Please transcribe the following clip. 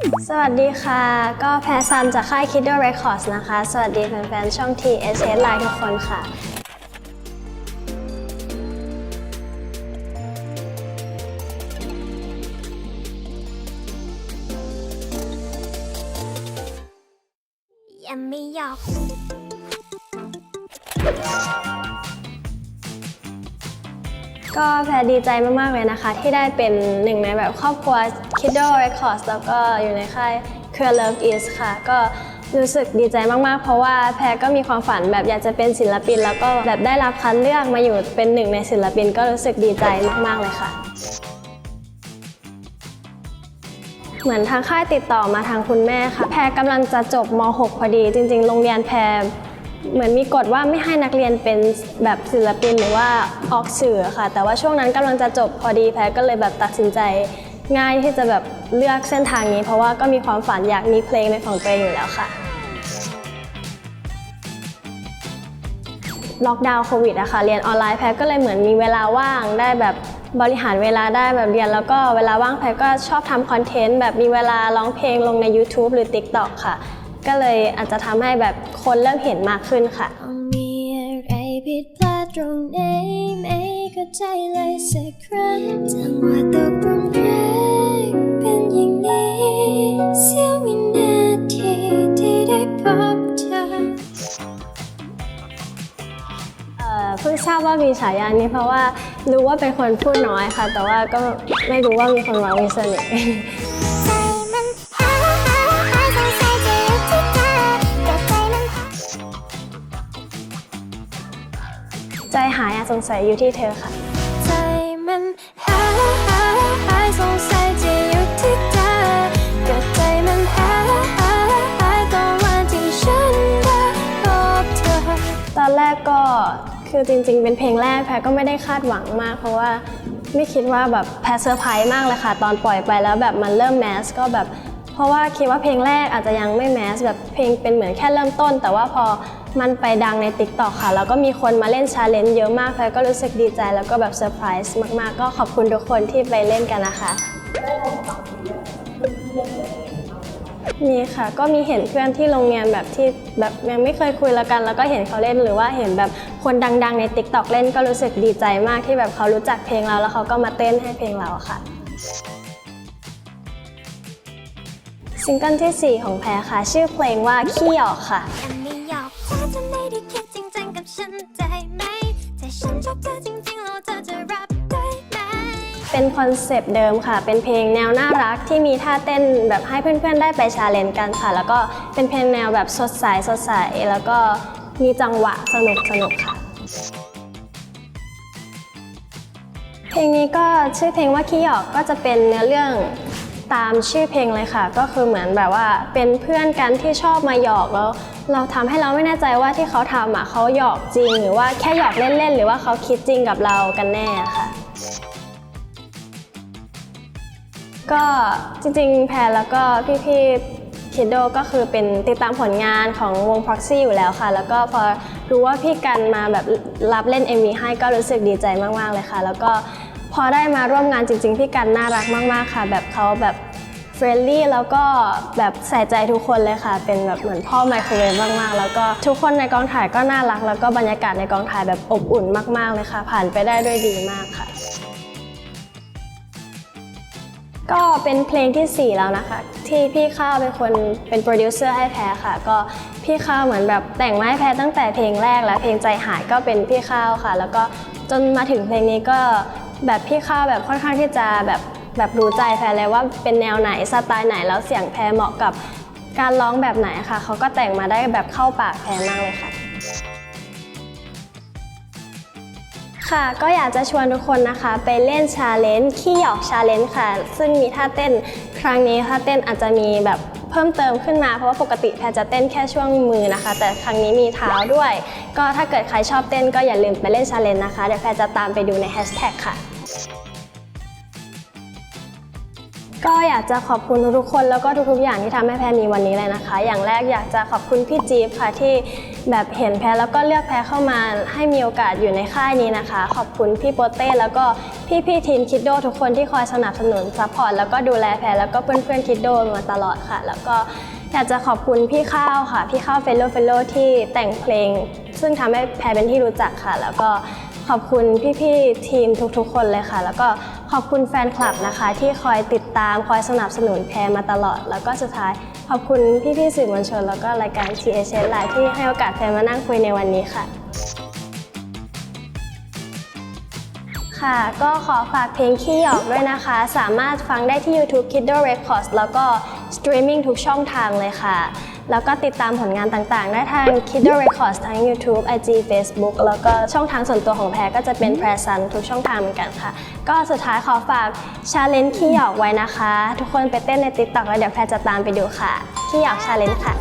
สวัสดีค่ะ ก็แพรซันจากค่าย Kiddo Records นะคะ สวัสดีแฟนๆ ช่อง TSH Line ทุกคนค่ะ ยังไม่อยาก ก็แพรดีใจมากๆเลยนะคะ ที่ได้เป็นหนึ่งในแบบครอบครัว Kiddo Records แล้วก็อยู่ในค่าย Queer Love Is ค่ะ ก็รู้สึกดีใจมากๆ เพราะว่าแพรก็มีความฝันแบบอยากจะเป็นศิลปิน แล้วก็แบบได้รับคัดเลือกมาอยู่เป็นหนึ่งในศิลปิน ก็รู้สึกดีใจมากๆเลยค่ะ เหมือนทางค่ายติดต่อมาทางคุณแม่ค่ะ แพรกำลังจะจบม .6 พอดี จริง ๆ โรงเรียนแพร เหมือนมีกฎว่าไม่ให้นักเรียนเป็นแบบศิลปินหรือว่าออกสื่อค่ะ แต่ว่าช่วงนั้นกำลังจะจบพอดีแพรก็เลยแบบตัดสินใจ ง่ายที่จะแบบเลือกเส้นทางนี้ เพราะว่าก็มีความฝันอยากมีเพลงในของตัวเองอยู่แล้วค่ะล็อกดาวน์โควิดอะค่ะเรียนออนไลน์แพรก็เลยเหมือนมีเวลาว่างได้แบบบริหารเวลาได้แบบเรียน แล้วก็เวลาว่างแพรก็ชอบทำคอนเทนต์แบบมีเวลาร้องเพลงลงใน YouTube หรือ TikTok ค่ะ ก็เลยอาจจะทำให้แบบคนเริ่มเห็นมากขึ้นค่ะ มีอะไรผิดพลาดตรงไหนไม่เข้าใจเลยสักครั้งจังหวะตกรุนแรงเป็นอย่างนี้เสี้ยววินาทีที่ได้พบเธอเพิ่งทราบว่ามีฉายานี้เพราะว่ารู้ว่าเป็นคนพูดน้อยค่ะ แต่ว่าก็ไม่รู้ว่ามีคนว่ามีเสน่ห์ ใจหายอะสงสัยอยู่ที่เธอค่ะ ใจมันหายหายหายสงสัยจะอยู่ที่เธอก็ใจมันหายหายหายตอนวันที่ฉันได้พบเธอ ตอนแรกก็คือจริงๆ เป็นเพลงแรกแพรก็ไม่ได้คาดหวังมาก เพราะว่าไม่คิดว่าแบบแพรเซอร์ไพรส์มากเลยค่ะ ตอนปล่อยไปแล้วแบบมันเริ่มแมสก็แบบ ราะว่าคิดว่าเพลงแรกอาจจะยังไม่แมสแบบเพลงเป็นเหมือนแค่เริ่มต้น แต่ว่าพอมันไปดังใน t ิ k t o k ค่ะ แล้วก็มีคนมาเล่นชาเลนจ์เยอะมากแพรก็รู้สึกดีใจแล้วก็แบบเซอร์ไพรส์มากๆ ก็ขอบคุณทุกคนที่ไปเล่นกันนะคะมีค่ะ ก็มีเห็นเพื่อนที่โรงเรียนแบบที่แบบยังไม่เคยคุยแล้วกัน แล้วก็เห็นเขาเล่นหรือว่าเห็นแบบคนดัง ๆ ใน t ิ k t o k เล่นก็รู้สึกดีใจมากที่แบบเขารู้จักเพลงเราแล้วเขาก็มาเต้นให้เพลงเราค่ะ ซิงเกิลที่ 4 ของแพรค่ะ ชื่อเพลงว่า ขี้หยอกค่ะยังไม่อยากเธอจะไม่ได้คิดจริงจังกับฉันใจไหมแต่ฉันชอบเธอจริงๆแล้วเธอจะรับได้ไหมเป็นคอนเซปต์เดิมค่ะ เป็นเพลงแนวน่ารักที่มีท่าเต้นแบบให้เพื่อนๆ ได้ไปชาเลนจ์กันค่ะ แล้วก็เป็นเพลงแนวแบบสดใสสดใสแล้วก็มีจังหวะสนุกสนุกค่ะเพลงนี้ก็ชื่อเพลงว่าขี้หยอกก็จะเป็นเนื้อเรื่อง ตามชื่อเพลงเลยค่ะ ก็คือเหมือนแบบว่าเป็นเพื่อนกันที่ชอบมาหยอกแล้ว เราทำให้เราไม่แน่ใจว่าที่เขาทำอะเขาหยอกจริง หรือว่าแค่หยอกเล่นๆ หรือว่าเขาคิดจริงกับเรากันแน่ค่ะ ก็จริงๆ แพรแล้วก็พี่ๆคิดโดก็คือเป็นติดตามผลงานของวง Proxy อยู่แล้วค่ะ แล้วก็พอรู้ว่าพี่กันมาแบบรับเล่น MV ให้ก็รู้สึกดีใจมากๆเลยค่ะ แล้วก็ พอได้มาร่วมงานจริง ๆ พี่กันน่ารักมาก ๆ ค่ะ แบบเขาแบบเฟรนลี่แล้วก็แบบใส่ใจทุกคนเลยค่ะ เป็นแบบเหมือนพ่อไมโครเวฟมากๆ แล้วก็ทุกคนในกองถ่ายก็น่ารัก แล้วก็บรรยากาศในกองถ่ายแบบอบอุ่นมาก ๆ เลยค่ะ ผ่านไปได้ด้วยดีมากค่ะ ก็เป็นเพลงทีสี่4 แล้วนะคะ ที่พี่ข้าวเป็นคนเป็นโปรดิวเซอร์ให้แพรค่ะ ก็พี่ข้าวเหมือนแบบแต่งมาให้แพรตั้งแต่เพลงแรก แล้วเพลงใจหายก็เป็นพี่ข้าวค่ะ แล้วก็จนมาถึงเพลงนี้ก็ แบบพี่ข้าวแบบค่อนข้างที่จะแบบแบบรู้ใจแพรเลยว่าเป็นแนวไหนสไตล์ไหนแล้วเสียงแพรเหมาะกับการร้องแบบไหนค่ะเขาก็แต่งมาได้แบบเข้าปากแพรมากเลยค่ะ ค่ะก็อยากจะชวนทุกคนนะคะ ไปเล่นชาเลนจ์ขี้หยอกชาเลนจ์ค่ะ ซึ่งมีท่าเต้นครั้งนี้ท่าเต้นอาจจะมีแบบ เพิ่มเติมขึ้นมา เพราะว่าปกติแพรจะเต้นแค่ช่วงมือนะคะ แต่ครั้งนี้มีเท้าด้วย ก็ถ้าเกิดใครชอบเต้นก็อย่าลืมไปเล่นชาเลนจ์นะคะ เดี๋ยวแพรจะตามไปดูในแฮชแท็กค่ะก็อยากจะขอบคุณทุกๆคนแล้วก็ทุกๆอย่างที่ทำให้แพรมีวันนี้เลยนะคะ อย่างแรกอยากจะขอบคุณพี่จี๊บค่ะที่ แบบเห็นแพรแล้วก็เลือกแพรเข้ามาให้มีโอกาสอยู่ในค่ายนี้นะคะ ขอบคุณพี่โปเต้แล้วก็พี่ๆทีมคิดโดทุกคนที่คอยสนับสนุนซัพพอร์ตแล้วก็ดูแลแพรแล้วก็เพื่อนๆคิดโดมาตลอดค่ะ แล้วก็อยากจะขอบคุณพี่ข้าวค่ะ พี่ข้าวเฟลโลเฟลโลที่แต่งเพลง ซึ่งทำให้แพรเป็นที่รู้จักค่ะ แล้วก็ขอบคุณพี่ๆทีมทุกๆ คนเลยค่ะ แล้วก็ ขอบคุณแฟนคลับนะคะ ที่คอยติดตามคอยสนับสนุนแพรมาตลอด แล้วก็สุดท้ายขอบคุณพี่ๆสื่อมวลชน แล้วก็รายการ THS Live ที่ให้โอกาสแพรมานั่งคุยในวันนี้ค่ะ ค่ะ ก็ขอฝากเพลงขี้หยอกด้วยนะคะ สามารถฟังได้ที่ YouTube Kiddo Records แล้วก็สตรีมมิ่งทุกช่องทางเลยค่ะ แล้วก็ติดตามผลงานต่างๆ ได้ทาง Kiddo Records ทั้ง YouTube IG Facebook แล้วก็ช่องทางส่วนตัวของแพรก็จะเป็นแพรซันทุกช่องทางเหมือนกันค่ะ ก็สุดท้ายขอฝากชาเลนจ์ขี้หยอกไว้นะคะ ทุกคนไปเต้นใน TikTok แล้วเดี๋ยวแพรจะตามไปดูค่ะขี้หยอกชาเลนจ์ค่ะ